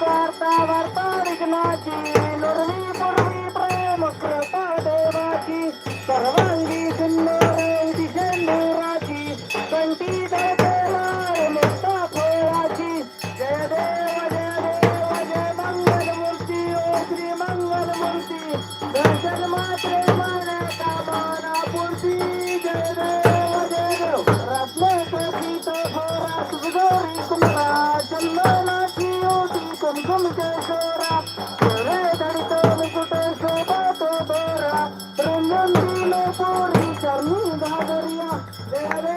करता वार्ता विघ्नाची लोरणी पूर्वी प्रेम करता देवाची सर्वांगी सुंदर दिशेंदुराची कंठी दळतेला मुक्ता फळाची जय देव जय देव जय मंगल मूर्ती ओ श्री मंगल मूर्ती दर्शन मात्र मानता Yeah, yeah.